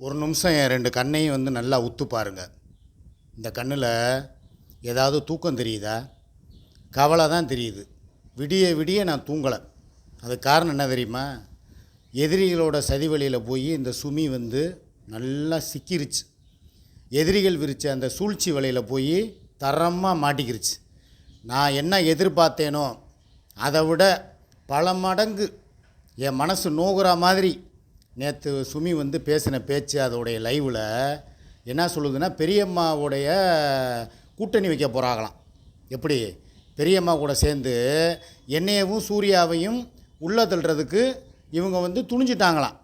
ஒரு நிமிஷம் என் ரெண்டு கண்ணையும் வந்து நல்லா உத்து பாருங்க. இந்த கண்ணில் ஏதாவது தூக்கம் தெரியுதா? கவலை தான் தெரியுது. விடிய விடிய நான் தூங்கலை. அது காரணம் என்ன தெரியுமா? எதிரிகளோட சதி வழியில் போய் இந்த சுமி வந்து நல்லா சிக்கிருச்சு. எதிரிகள் விரித்த அந்த சூழ்ச்சி வலையில் போய் தரமாக மாட்டிக்கிருச்சு. நான் என்ன எதிர்பார்த்தேனோ அதை விட பல மடங்கு என் மனசு நோகுற மாதிரி நேற்று சுமி வந்து பேசின பேச்சு அதோடைய லைவில் என்ன சொல்லுதுன்னா பெரியம்மாவுடைய கூட்டணி வைக்க போகிறாங்களாம் எப்படி? பெரியம்மா கூட சேர்ந்து என்னையவும் சூர்யாவையும் உள்ளே தள்ளுறதுக்கு இவங்க வந்து துணிஞ்சிட்டாங்களாம்.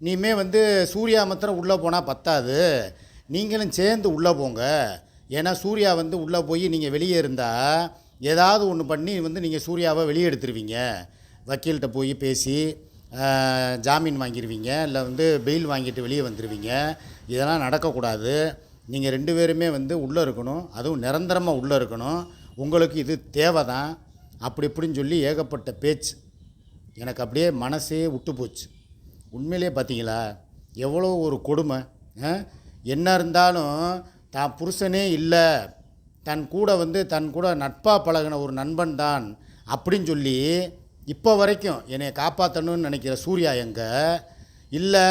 நீமே வந்து சூர்யா மாத்திரம் உள்ளே போனால் பத்தாது. நீங்களும் சேர்ந்து உள்ளே போங்க. ஏன்னா சூர்யா வந்து உள்ளே போய் நீங்கள் வெளியே இருந்தால் ஏதாவது ஒன்று பண்ணி வந்து நீங்கள் சூர்யாவை வெளியே எடுத்துருவீங்க. வக்கீல்கிட்ட போய் பேசி ஜாமீன் வாங்கிடுவீங்க இல்லை வந்து பெயில் வாங்கிட்டு வெளியே வந்துடுவீங்க இதெல்லாம் நடக்கக்கூடாது. நீங்கள் ரெண்டு பேருமே வந்து உள்ளே இருக்கணும். அதுவும் நிரந்தரமாக உள்ளே இருக்கணும். உங்களுக்கு இது தேவை தான் அப்படி இப்படின்னு சொல்லி ஏகப்பட்ட பேச்சு. எனக்கு அப்படியே மனசே விட்டு போச்சு. உண்மையிலே பார்த்தீங்களா? எவ்வளோ ஒரு கொடுமை. ஆ? என்ன இருந்தாலும் தான் புருஷனே இல்லை. தன் கூட வந்து தன் கூட நட்பாக பழகின ஒரு நண்பன் தான். அப்படின்னு சொல்லி இப்போ வரைக்கும் என்னை காப்பாற்றணும்னு நினைக்கிற சூர்யா எங்கே? இல்லை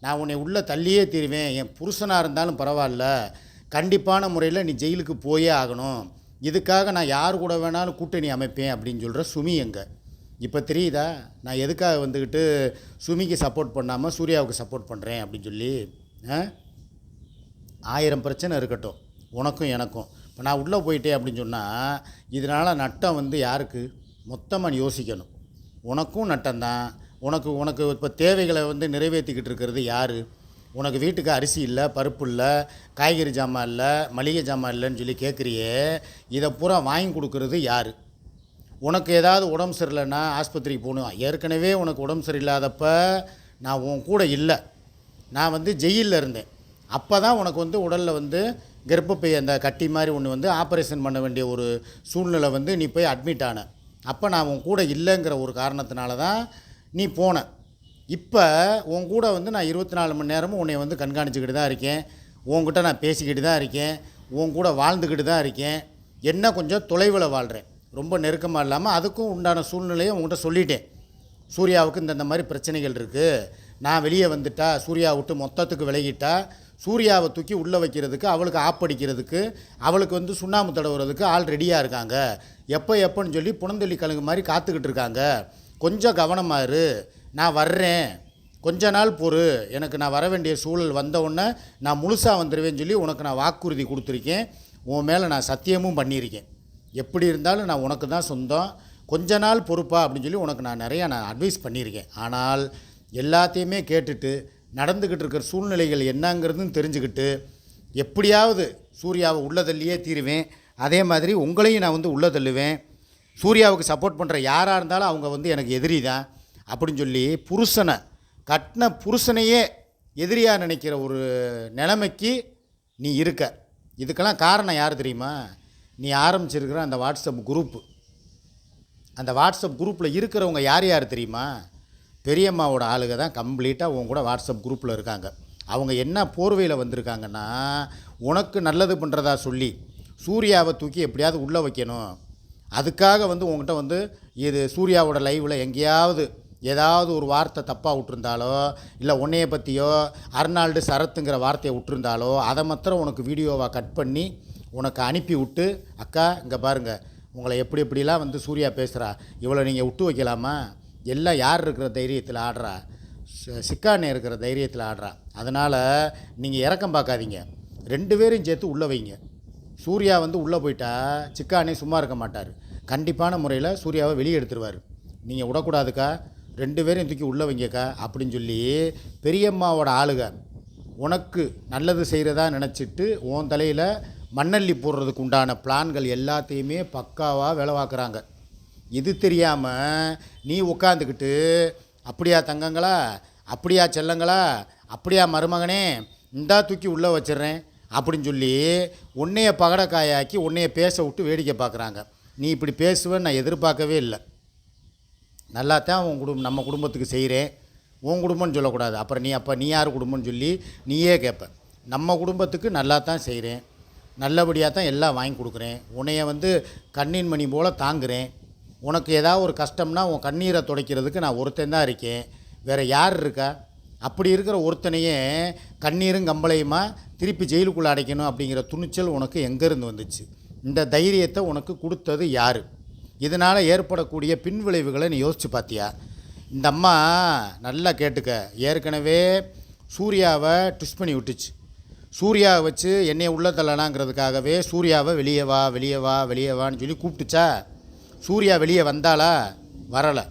நான் உன்னை உள்ளே தள்ளியே தீருவேன். என் புருஷனாக இருந்தாலும் பரவாயில்ல. கண்டிப்பான முறையில் நீ ஜெயிலுக்கு போயே ஆகணும். இதுக்காக நான் யார் கூட வேணாலும் கூட்டணி அமைப்பேன் அப்படின்னு சொல்கிற சுமி எங்கே? இப்போ தெரியுதா? நான் எதுக்காக வந்துக்கிட்டு சுமிக்கு சப்போர்ட் பண்ணாமல் சூர்யாவுக்கு சப்போர்ட் பண்ணுறேன் அப்படின்னு சொல்லி ஆ? ஆயிரம் பிரச்சனை இருக்கட்டும். உனக்கும் எனக்கும். இப்போ நான் உள்ளே போயிட்டேன் அப்படின்னு சொன்னால் இதனால் நட்டம் வந்து யாருக்கு? மொத்தமாக நீ யோசிக்கணும். உனக்கும் நட்டம்தான். உனக்கு உனக்கு இப்போ தேவைகளை வந்து நிறைவேற்றிக்கிட்டு இருக்கிறது யார்? உனக்கு வீட்டுக்கு அரிசி இல்லை பருப்பு இல்லை காய்கறி ஜாமான் இல்லை மளிகை ஜாமான் இல்லைன்னு சொல்லி கேட்குறியே இதை பூரா வாங்கி கொடுக்கறது யார்? உனக்கு ஏதாவது உடம்பு சரியில்லைன்னா ஆஸ்பத்திரிக்கு போகணும். ஏற்கனவே உனக்கு உடம்பு சரியில்லாதப்ப நான் உன் கூட இல்லை. நான் வந்து ஜெயிலில் இருந்தேன். அப்போ தான் உனக்கு வந்து உடலில் வந்து கர்ப்பப்பை அந்த கட்டி மாதிரி ஒன்று வந்து ஆப்ரேஷன் பண்ண வேண்டிய ஒரு சூழ்நிலை வந்து நீ போய் அட்மிட் ஆன. அப்போ நான் உன் கூட இல்லைங்கிற ஒரு காரணத்தினால தான் நீ போன. இப்போ உன் கூட வந்து நான் இருபத்தி நாலு மணி நேரமும் உன்னை வந்து கண்காணிச்சுக்கிட்டு தான் இருக்கேன். உன்கிட்ட நான் பேசிக்கிட்டு தான் இருக்கேன். உன் கூட வாழ்ந்துக்கிட்டு தான் இருக்கேன். என்ன கொஞ்சம் தொலைவில் வாழ்கிறேன் ரொம்ப நெருக்கமாக இல்லாமல் அதுக்கும் உண்டான சூழ்நிலையை உங்கள்கிட்ட சொல்லிட்டேன். சூர்யாவுக்கு இந்தந்த மாதிரி பிரச்சனைகள் இருக்குது நான் வெளியே வந்துட்டா சூர்யா விட்டு மொத்தத்துக்கு விலகிட்டா சூர்யாவை தூக்கி உள்ளே வைக்கிறதுக்கு அவளுக்கு ஆப்படிக்கிறதுக்கு அவளுக்கு வந்து சுண்ணாம்பு தடவுறதுக்கு ஆள் ரெடியாக இருக்காங்க. எப்போ எப்போன்னு சொல்லி புனந்தள்ளி கழுங்கு மாதிரி காத்துக்கிட்டு இருக்காங்க. கொஞ்சம் கவனமாக இரு. நான் வர்றேன். கொஞ்ச நாள் பொறு. எனக்கு நான் வர வேண்டிய சூழல் வந்த உடனே நான் முழுசாக வந்துடுவேன்னு சொல்லி உனக்கு நான் வாக்குறுதி கொடுத்துருக்கேன். உன் மேலே நான் சத்தியமும் பண்ணியிருக்கேன். எப்படி இருந்தாலும் நான் உனக்கு தான் சொந்தம். கொஞ்ச நாள் பொறுப்பா அப்படின்னு சொல்லி உனக்கு நான் நிறையா நான் அட்வைஸ் பண்ணியிருக்கேன். ஆனால் எல்லாத்தையுமே கேட்டுட்டு நடந்துக்கிட்டு இருக்கிற சூழ்நிலைகள் என்னங்கிறதும் தெரிஞ்சுக்கிட்டு எப்படியாவது சூர்யாவை உள்ள தள்ளியே தீருவேன். அதே மாதிரி உங்களையும் நான் வந்து உள்ள தள்ளுவேன் சூர்யாவுக்கு சப்போர்ட் பண்ணுற யாராக இருந்தாலும் அவங்க வந்து எனக்கு எதிரி தான். அப்படின்னு சொல்லி புருஷனை கட்டின புருஷனையே எதிரியாக நினைக்கிற ஒரு நிலைமைக்கு நீ இருக்க. இதுக்கெல்லாம் காரணம் யார் தெரியுமா? நீ ஆரம்பிச்சிருக்கிற அந்த வாட்ஸ்அப் குரூப்பு அந்த வாட்ஸ்அப் குரூப்பில் இருக்கிறவங்க யார் யார் தெரியுமா? பெரியம்மாவோட ஆளுங்க தான் கம்ப்ளீட்டாக உன் கூட வாட்ஸ்அப் குரூப்பில் இருக்காங்க. அவங்க என்ன போர்வையில் வந்திருக்காங்கன்னா உனக்கு நல்லது பண்ணுறதா சொல்லி சூர்யாவை தூக்கி எப்படியாவது உள்ளே வைக்கணும். அதுக்காக வந்து உங்ககிட்ட வந்து இது சூர்யாவோட லைவில் எங்கேயாவது ஏதாவது ஒரு வார்த்தை தப்பாக விட்டுருந்தாலோ இல்லை உன்னைய பற்றியோ அர்னால்டு சரத்துங்கிற வார்த்தையை விட்டுருந்தாலோ அதை மாத்திரம் உனக்கு வீடியோவாக கட் பண்ணி உனக்கு அனுப்பி விட்டு அக்கா இங்கே பாருங்கள் உங்களை எப்படி எப்படிலாம் வந்து சூர்யா பேசுகிறா இவ்வளோ நீங்கள் விட்டு வைக்கலாமா? எல்லாம் யார் இருக்கிற தைரியத்தில் ஆடுறா? சிக்கானே இருக்கிற தைரியத்தில் ஆடுறா. அதனால் நீங்கள் இறக்கம் பார்க்காதீங்க. ரெண்டு பேரையும் சேர்த்து உள்ளே வைங்க. சூர்யா வந்து உள்ளே போயிட்டா சிக்கானே சும்மா இருக்க மாட்டார். கண்டிப்பான முறையில் சூர்யாவை வெளியே எடுத்துருவார். நீங்கள் விடக்கூடாதுக்கா. ரெண்டு பேரையும் தூக்கி உள்ளே வைங்கக்கா அப்படின்னு சொல்லி பெரியம்மாவோட ஆளுக உனக்கு நல்லது செய்கிறதா நினச்சிட்டு உன் தலையில் மண்ணள்ளி போடுறதுக்கு உண்டான பிளான்கள் எல்லாத்தையுமே பக்காவாக வேலை பார்க்குறாங்க. இது தெரியாமல் நீ உட்காந்துக்கிட்டு அப்படியா தங்கங்களா? அப்படியா செல்லங்களா? அப்படியா மருமகனே? இந்தா தூக்கி உள்ளே வச்சிடுறேன் அப்படின்னு சொல்லி உன்னைய பகடக்காயாக்கி உன்னைய பேச விட்டு வேடிக்கை பார்க்குறாங்க நீ இப்படி பேசுவேன்னு நான் எதிர்பார்க்கவே இல்லை. நல்லா தான் உன் குடும்பம் நம்ம குடும்பத்துக்கு செய்கிறேன் உன் குடும்பம்னு சொல்லக்கூடாது. அப்புறம் நீ அப்போ நீ யார் குடும்பம்னு சொல்லி நீயே கேட்ப நம்ம குடும்பத்துக்கு நல்லா தான் செய்கிறேன் நல்லபடியாக தான் எல்லாம் வாங்கி கொடுக்குறேன். உன்னைய வந்து கண்ணின் மணி போல் தாங்குறேன். உனக்கு ஏதாவது ஒரு கஷ்டம்னா உன் கண்ணீரை துடைக்கிறதுக்கு நான் ஒருத்தன் தான் இருக்கேன். வேறு யார் இருக்கா? அப்படி இருக்கிற ஒருத்தனையே கண்ணீரும் கம்பளையுமா திருப்பி ஜெயிலுக்குள்ளே அடைக்கணும் அப்படிங்கிற துணிச்சல் உனக்கு எங்கேருந்து வந்துச்சு? இந்த தைரியத்தை உனக்கு கொடுத்தது யார்? இதனால் ஏற்படக்கூடிய பின்விளைவுகளை நீ யோசித்து பார்த்தியா இந்த அம்மா நல்லா கேட்டுக்க. ஏற்கனவே சூர்யாவை ட்விஸ்ட் பண்ணி விட்டுச்சு. சூர்யாவை வச்சு என்னைய உள்ள தள்ளலாங்கிறதுக்காகவே சூர்யாவை வெளியே வா வெளியே வா வெளியே வான்னு சொல்லி கூப்பிட்டுச்சா? சூர்யா வெளியே வந்தாளா? வரலை.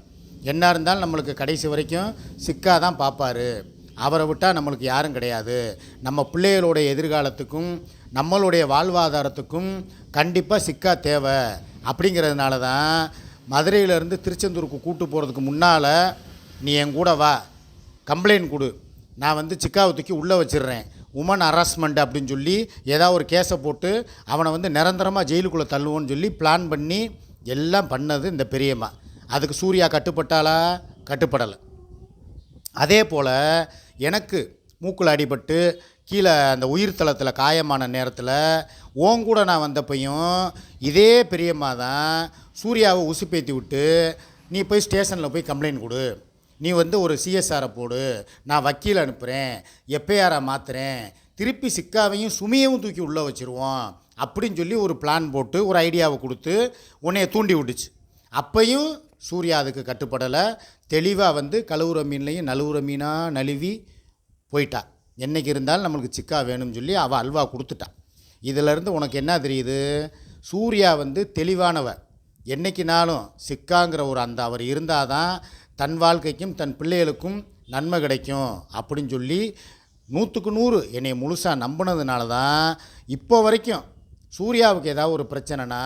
என்ன இருந்தாலும் நம்மளுக்கு கடைசி வரைக்கும் சிக்காக தான் பார்ப்பாரு அவரை விட்டால் நம்மளுக்கு யாரும் கிடையாது. நம்ம பிள்ளைகளுடைய எதிர்காலத்துக்கும் நம்மளுடைய வாழ்வாதாரத்துக்கும் கண்டிப்பாக சிக்கா தேவை. அப்படிங்கிறதுனால தான் மதுரையிலேருந்து திருச்செந்தூருக்கு கூட்டு போகிறதுக்கு முன்னால் நீ என் கூட வா. கம்ப்ளைண்ட் கொடு. நான் வந்து சிக்காவை தூக்கி உள்ளே வச்சிடுறேன். உமன் ஹராஸ்மெண்ட் அப்படின்னு சொல்லி ஏதாவது ஒரு கேஸை போட்டு அவனை வந்து நிரந்தரமாக ஜெயிலுக்குள்ளே தள்ளுவோன்னு சொல்லி பிளான் பண்ணி எல்லாம் பண்ணது இந்த பெரியம்மா. அதுக்கு சூர்யா கட்டுப்பட்டாலா கட்டுப்படலை. அதே போல் எனக்கு மூக்கில் அடிபட்டு கீழே அந்த உயிர் தளத்தில் காயமான நேரத்தில் ஓன் கூட நான் வந்தப்பையும் இதே பெரியம்மா தான் சூர்யாவை உசுப்பேத்தி விட்டு நீ போய் ஸ்டேஷனில் போய் கம்ப்ளைண்ட் கொடு. நீ வந்து ஒரு சிஎஸ்ஆரை போடு. நான் வக்கீல் அனுப்புகிறேன் எஃப்ஐஆரை மாற்றுறேன் திருப்பி சிக்காவையும் சுமியவும் தூக்கி உள்ளே வச்சுருவோம். அப்படின்னு சொல்லி ஒரு பிளான் போட்டு ஒரு ஐடியாவை கொடுத்து உன்னைய தூண்டி விட்டுச்சு. அப்பையும் சூர்யா அதுக்கு கட்டுப்படலை. தெளிவாக வந்து கழுவுற மீன்லையும் நழுவுற மீனாக நழுவி போயிட்டா. என்னைக்கு இருந்தாலும் நம்மளுக்கு சிக்கா வேணும்னு சொல்லி அவள் அல்வா கொடுத்துட்டா. இதிலேருந்து உனக்கு என்ன தெரியுது? சூர்யா வந்து தெளிவானவ. என்றைக்கினாலும் சிக்காங்கிற ஒரு அந்த அவர் இருந்தால் தான் தன் வாழ்க்கைக்கும் தன் பிள்ளைகளுக்கும் நன்மை கிடைக்கும் அப்படின்னு சொல்லி நூற்றுக்கு நூறு என்னை முழுசாக நம்பினதுனால தான் இப்போ வரைக்கும் சூர்யாவுக்கு ஏதாவது ஒரு பிரச்சனைனா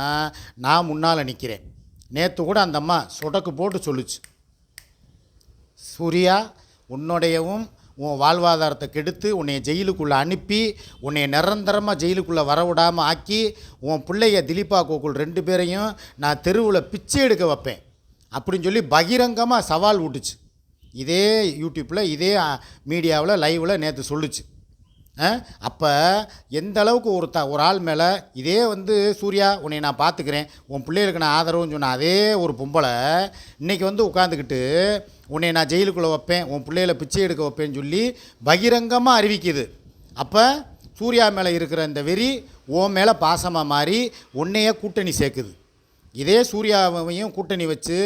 நான் முன்னால் நிற்கிறேன் நேற்று கூட அந்த அம்மா சொடக்கு போட்டு சொல்லுச்சு. சூர்யா உன்னுடையவும் உன் வாழ்வாதாரத்தை கெடுத்து உன்னைய ஜெயிலுக்குள்ளே அனுப்பி உன்னைய நிரந்தரமாக ஜெயிலுக்குள்ளே வரவிடாமல் ஆக்கி உன் பிள்ளைய திலீபா கோகுல் ரெண்டு பேரையும் நான் தெருவில் பிச்சை எடுக்க வைப்பேன். அப்படின்னு சொல்லி பகிரங்கமாக சவால் விட்டுச்சு இதே யூடியூப்பில் இதே மீடியாவில் லைவில் நேற்று சொல்லுச்சு. அப்போ எந்த அளவுக்கு ஒரு த ஒரு ஆள் மேலே இதே வந்து சூர்யா உன்னை நான் பார்த்துக்கிறேன் உன் பிள்ளைகளுக்கு நான் ஆதரவுன்னு சொன்ன அதே ஒரு பொம்பளை இன்றைக்கி வந்து உட்காந்துக்கிட்டு உன்னை நான் ஜெயிலுக்குள்ளே வைப்பேன். உன் பிள்ளைகளை பிச்சை எடுக்க வைப்பேன்னு சொல்லி பகிரங்கமாக அறிவிக்குது. அப்போ சூர்யா மேலே இருக்கிற இந்த வெறி உன் மேலே பாசமாக மாறி உன்னையே கூட்டணி சேர்க்குது. இதே சூர்யாவையும் கூட்டணி வச்சு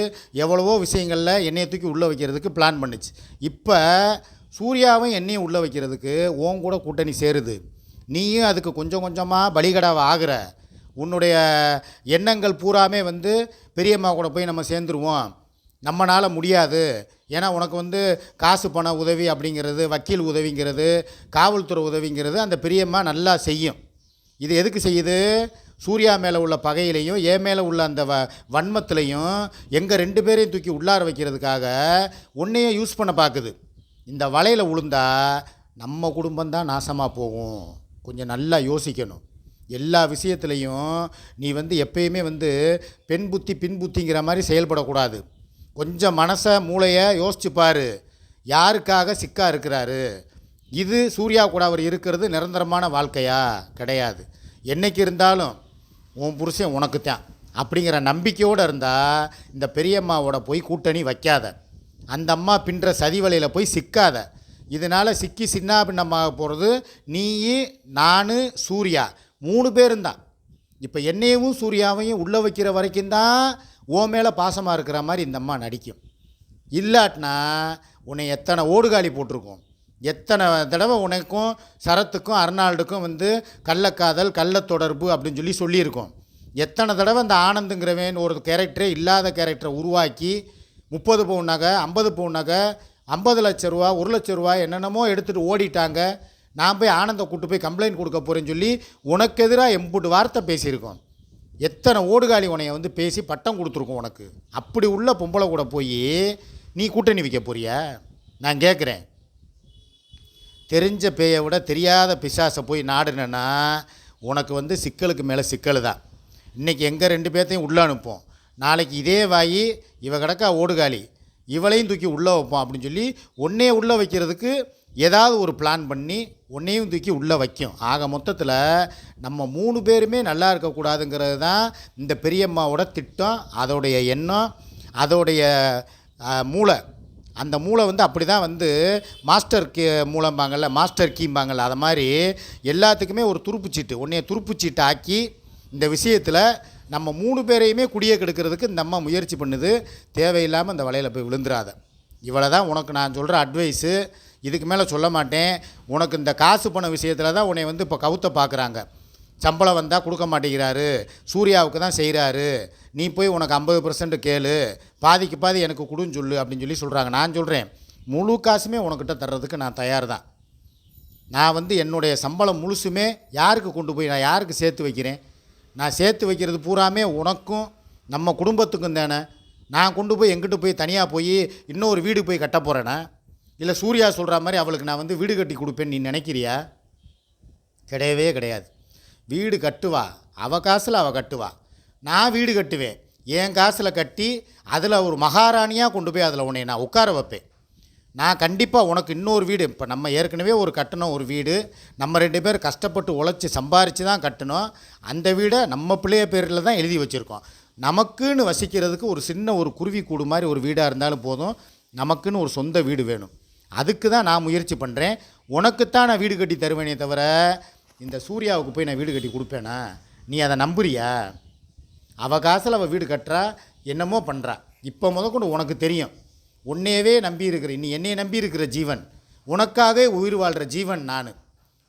எவ்வளவோ விஷயங்களில் என்னையை தூக்கி உள்ளே வைக்கிறதுக்கு பிளான் பண்ணுச்சு. இப்போ சூர்யாவும் என்னையும் உள்ளே வைக்கிறதுக்கு உன் கூட கூட்டணி சேருது. நீயும் அதுக்கு கொஞ்சம் கொஞ்சமாக பலிகடாவை ஆகிற. உன்னுடைய எண்ணங்கள் பூராமே வந்து பெரியம்மா கூட போய் நம்ம சேர்ந்துருவோம். நம்மளால் முடியாது. ஏன்னா உனக்கு வந்து காசு பண உதவி அப்படிங்கிறது வக்கீல் உதவிங்கிறது காவல்துறை உதவிங்கிறது அந்த பெரியம்மா நல்லா செய்யும். இது எதுக்கு செய்யுது? சூர்யா மேலே உள்ள பகையிலையும் என் மேலே உள்ள அந்த வ வன்மத்திலையும் எங்கள் ரெண்டு பேரையும் தூக்கி உள்ளார வைக்கிறதுக்காக உன்னையும் யூஸ் பண்ண பார்க்குது இந்த வலையில் விழுந்தா நம்ம குடும்பம்தான் நாசமாக போகும். கொஞ்சம் நல்லா யோசிக்கணும். எல்லா விஷயத்துலையும் நீ வந்து எப்பயுமே வந்து பெண் புத்தி பின் புத்திங்கிற மாதிரி செயல்படக்கூடாது. கொஞ்சம் மனசை மூளையை யோசிச்சு பாரு. யாருக்காக சிக்கா இருக்கிறாரு? இது சூர்யா கூட அவர் இருக்கிறது நிரந்தரமான வாழ்க்கையா? கிடையாது. என்னைக்கு இருந்தாலும் உன் புருஷன் உனக்கு தான் அப்படிங்கிற நம்பிக்கையோடு இருந்தால் இந்த பெரியம்மாவோட போய் கூட்டணி வைக்காத. அந்த அம்மா பின்னுற சதி வலையில் போய் சிக்காத. இதனால் சிக்கி சின்ன பின்னமாக போகிறது நீ நான் சூர்யா. மூணு பேரும் தான் இப்போ என்னையும் சூர்யாவையும் உள்ளே வைக்கிற வரைக்கும் தான் ஓ மேலே பாசமாக இருக்கிற மாதிரி இந்த அம்மா நடிக்கும். இல்லாட்டினா உன்னை எத்தனை ஓடுகாலி போட்டிருக்கோம். எத்தனை தடவை உனக்கும் சரத்துக்கும் அர்னால்டுக்கும் வந்து கள்ளக்காதல் கள்ள தொடர்பு அப்படின்னு சொல்லி சொல்லியிருக்கோம். எத்தனை தடவை இந்த ஆனந்துங்கிறவன் ஒரு கேரக்டரே இல்லாத கேரக்டரை உருவாக்கி முப்பது பவுன் நகை ஐம்பது பவுன் நகை ஐம்பது லட்ச ரூபா ஒரு லட்ச ரூபா என்னென்னமோ எடுத்துகிட்டு ஓடிட்டாங்க. நான் போய் ஆனந்தை கூட்டு போய் கம்ப்ளைண்ட் கொடுக்க போகிறேன்னு சொல்லி உனக்கு எதிராக எம்புட்டு வார்த்தை பேசியிருக்கோம். எத்தனை ஓடுகாலி உனைய வந்து பேசி பட்டம் கொடுத்துருக்கோம் உனக்கு? அப்படி உள்ள பொம்பளை கூட போய் நீ கூட்டணி வைக்க போறியா? நான் கேட்குறேன் தெரிஞ்ச பேயை விட தெரியாத பிசாசை போய் நாடுனேன்னா உனக்கு வந்து சிக்கலுக்கு மேலே சிக்கல் தான் இன்றைக்கி எங்கள் ரெண்டு பேர்த்தையும் உள்ளே அனுப்போம் நாளைக்கு இதே வாயி இவ கிடக்கா ஓடுகாலி. இவளையும் தூக்கி உள்ளே வைப்போம் அப்படின்னு சொல்லி ஒன்றே உள்ளே வைக்கிறதுக்கு ஏதாவது ஒரு பிளான் பண்ணி ஒன்றையும் தூக்கி உள்ளே வைக்கும். ஆக மொத்தத்தில் நம்ம மூணு பேருமே நல்லா இருக்கக்கூடாதுங்கிறது தான் இந்த பெரியம்மாவோட திட்டம் அதோடைய எண்ணம் அதோடைய மூளை. அந்த மூளை வந்து அப்படி தான் வந்து மாஸ்டர் கீ மூலம்பாங்கள்ல மாஸ்டர் கீம்பாங்கள்ல அதை மாதிரி எல்லாத்துக்குமே ஒரு துருப்புச்சீட்டு உன்னைய துருப்புச்சீட்டு ஆக்கி இந்த விஷயத்தில் நம்ம மூணு பேரையுமே குடியே கெடுக்கிறதுக்கு இந்த அம்மா முயற்சி பண்ணுது. தேவையில்லாமல் இந்த வலையில் போய் விழுந்துடாத இவ்வளோ தான் உனக்கு நான் சொல்கிற அட்வைஸு இதுக்கு மேலே சொல்ல மாட்டேன். உனக்கு இந்த காசு பண விஷயத்தில் தான் உன்னை வந்து இப்போ கவுத்த பார்க்குறாங்க சம்பளம் வந்தால் கொடுக்க மாட்டேங்கிறாரு. சூர்யாவுக்கு தான் செய்கிறாரு நீ போய் உனக்கு ஐம்பது பர்சன்ட் கேளு. பாதிக்கு பாதி எனக்கு கொடுன்னு சொல்லு அப்படின்னு சொல்லி சொல்கிறாங்க நான் சொல்கிறேன் முழு காசுமே உனக்கிட்ட தர்றதுக்கு நான் தயார் தான் நான் வந்து என்னுடைய சம்பளம் முழுசுமே யாருக்கு கொண்டு போய் நான் யாருக்கு சேர்த்து வைக்கிறேன்? நான் சேர்த்து வைக்கிறது பூராமே உனக்கும் நம்ம குடும்பத்துக்கும் தானே. நான் கொண்டு போய் எங்கிட்ட போய் தனியாக போய் இன்னொரு வீடு போய் கட்ட போகிறேனா இல்லை சூர்யா சொல்கிற மாதிரி அவளுக்கு நான் வந்து வீடு கட்டி கொடுப்பேன்னு நீ நினைக்கிறியா? கிடையவே கிடையாது. வீடு கட்டுவா. அவ காசில் அவள் கட்டுவா. நான் வீடு கட்டுவேன். என் காசில் கட்டி அதில் ஒரு மகாராணியாக கொண்டு போய் அதில் உன்னை நான் உட்கார வைப்பேன். நான் கண்டிப்பாக உனக்கு இன்னொரு வீடு. இப்போ நம்ம ஏற்கனவே ஒரு கட்டணம் ஒரு வீடு. நம்ம ரெண்டு பேர் கஷ்டப்பட்டு உழைச்சி சம்பாரித்து தான் கட்டணும் அந்த வீடை நம்ம பிள்ளைய பேரில் தான் எழுதி வச்சுருக்கோம். நமக்குன்னு வசிக்கிறதுக்கு ஒரு சின்ன ஒரு குருவி கூடு மாதிரி ஒரு வீடாக இருந்தாலும் போதும். நமக்குன்னு ஒரு சொந்த வீடு வேணும். அதுக்கு தான் நான் முயற்சி பண்ணுறேன் உனக்குத்தான் நான் வீடு கட்டி தருவேனே தவிர இந்த சூர்யாவுக்கு போய் நான் வீடு கட்டி கொடுப்பேனா? நீ அதை நம்புறியா? அவ காசில் அவள் வீடு கட்டுறா என்னமோ பண்ணுறா இப்போ முதற்கொண்டு உனக்கு தெரியும். உன்னையவே நம்பி நீ என்னையை நம்பி இருக்கிற ஜீவன். உனக்காகவே உயிர் வாழ்கிற ஜீவன் நான்.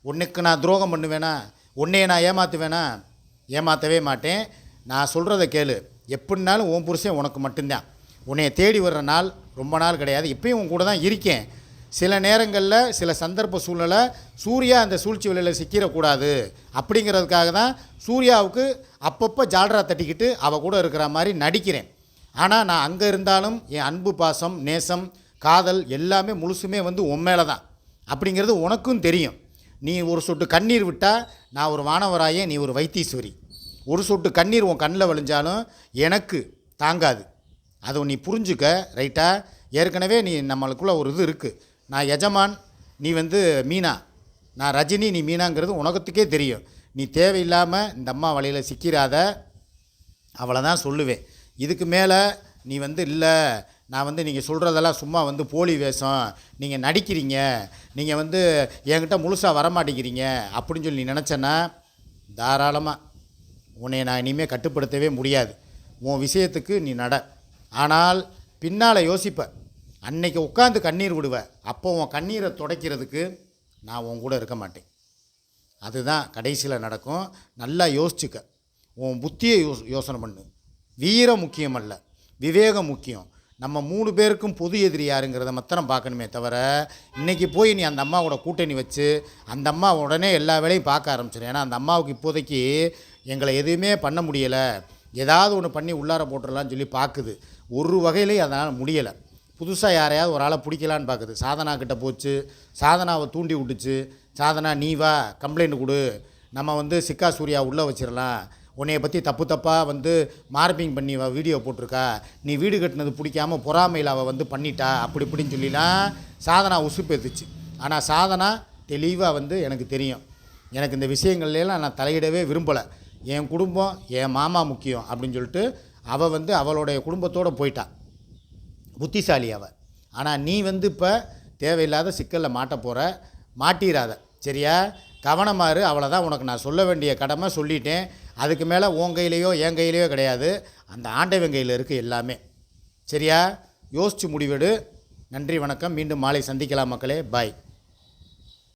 உன்னுக்கு நான் துரோகம் பண்ணுவேனா? உன்னைய நான் ஏமாற்றுவேனா ஏமாற்றவே மாட்டேன். நான் சொல்கிறத கேளு. எப்படினாலும் உன் புருஷன் உனக்கு மட்டும்தான். உன்னைய தேடி வர்ற நாள் ரொம்ப நாள் கிடையாது. இப்பயும் உன் கூட தான் இருக்கேன். சில நேரங்களில் சில சந்தர்ப்ப சூழ்நிலை சூர்யா அந்த சூழ்ச்சி வலையில் சிக்கிடக்கூடாது அப்படிங்கிறதுக்காக தான் சூர்யாவுக்கு அப்பப்போ ஜால்ரா தட்டிக்கிட்டு அவள் கூட இருக்கிற மாதிரி நடிக்கிறேன். ஆனால் நான் அங்கே இருந்தாலும் என் அன்பு பாசம் நேசம் காதல் எல்லாமே முழுசுமே வந்து உன் மேலே தான் அப்படிங்கிறது உனக்கும் தெரியும். நீ ஒரு சொட்டு கண்ணீர் விட்டால் நான் ஒரு வானவராய நீ ஒரு வைத்தீஸ்வரி. ஒரு சொட்டு கண்ணீர் உன் கண்ணில் வழிஞ்சாலும் எனக்கு தாங்காது. அதை நீ புரிஞ்சுக்க ரைட்டா ஏற்கனவே நீ நம்மளுக்குள்ள ஒரு இது இருக்குது நான் எஜமான் நீ வந்து மீனா. நான் ரஜினி நீ மீனாங்கிறது உனக்கத்துக்கே தெரியும். நீ தேவையில்லாமல் இந்த அம்மா வழியில் சிக்கிறாத அவளை தான் சொல்லுவேன். இதுக்கு மேலே நீ வந்து இல்லை. நான் வந்து நீங்கள் சொல்கிறதெல்லாம் சும்மா வந்து போலி வேஷம். நீங்கள் நடிக்கிறீங்க. நீங்கள் வந்து என்கிட்ட முழுசாக வரமாட்டேங்கிறீங்க. அப்படின்னு சொல்லி நீ நினச்சேன்னா தாராளமாக உன்னை நான் இனிமேல் கட்டுப்படுத்தவே முடியாது. உன் விஷயத்துக்கு நீ நட. ஆனால் பின்னால் யோசிப்ப. அன்னைக்கு உட்காந்து கண்ணீர் விடுவ. அப்போ உன் கண்ணீரை துடைக்கிறதுக்கு நான் உன் கூட இருக்க மாட்டேன். அதுதான் கடைசியில் நடக்கும். நல்லா யோசிச்சுக்க. உன் புத்தியை யோ யோசனை பண்ணு. வீரம் முக்கியம் அல்ல விவேகம் முக்கியம். நம்ம மூணு பேருக்கும் பொது எதிரி யாருங்கிறத மாத்திரம் பார்க்கணுமே தவிர இன்றைக்கி போய் நீ அந்த அம்மாவோட கூட்டணி வச்சு அந்த அம்மா உடனே எல்லா வேலையும் பார்க்க ஆரம்பிச்சிடும் ஏன்னா அந்த அம்மாவுக்கு இப்போதைக்கு எங்களை எதுவுமே பண்ண முடியலை. ஏதாவது ஒன்று பண்ணி உள்ளார போட்டுடலான்னு சொல்லி பார்க்குது. ஒரு வகையிலையும் அதனால் முடியலை. புதுசாக யாரையாவது ஒரு ஆளை பிடிக்கலான்னு பார்க்குது. சாதனா கிட்ட போச்சு. சாதனாவை தூண்டி விட்டுச்சு. சாதனா நீ வா கம்ப்ளைண்ட் கொடு. நம்ம வந்து சிக்கா சூர்யா உள்ளே வச்சிடலாம் உன்னைய பற்றி தப்பு தப்பாக வந்து மார்பிங் பண்ணி வ- வீடியோ போட்டிருக்கா. நீ வீடு கட்டினது பிடிக்காம பொறாமையில் அவள் வந்து பண்ணிட்டா. அப்படி இப்படின்னு சொல்லிலாம் சாதனா உசுப்பேத்துச்சு ஆனால் சாதனா தெளிவாக வந்து எனக்கு தெரியும். எனக்கு இந்த விஷயங்கள்லாம் நான் தலையிடவே விரும்பலை. என் குடும்பம் என் மாமா முக்கியம் அப்படின்னு சொல்லிட்டு அவள் வந்து அவளுடைய குடும்பத்தோடு போயிட்டா. புத்திசாலி அவள் ஆனால் நீ வந்து இப்போ தேவையில்லாத சிக்கலில் மாட்ட போகிற மாட்டிராத. சரியா? கவனமாறு அவளை தான் உனக்கு நான் சொல்ல வேண்டிய கடமை சொல்லிட்டேன். அதுக்கு மேலே உன் கையிலையோ என் கையிலையோ கிடையாது. அந்த ஆண்டவன் கையில் இருக்குது எல்லாமே. சரியா? யோசித்து முடிவெடு. நன்றி வணக்கம். மீண்டும் மாலை சந்திக்கலாம் மக்களே. பாய்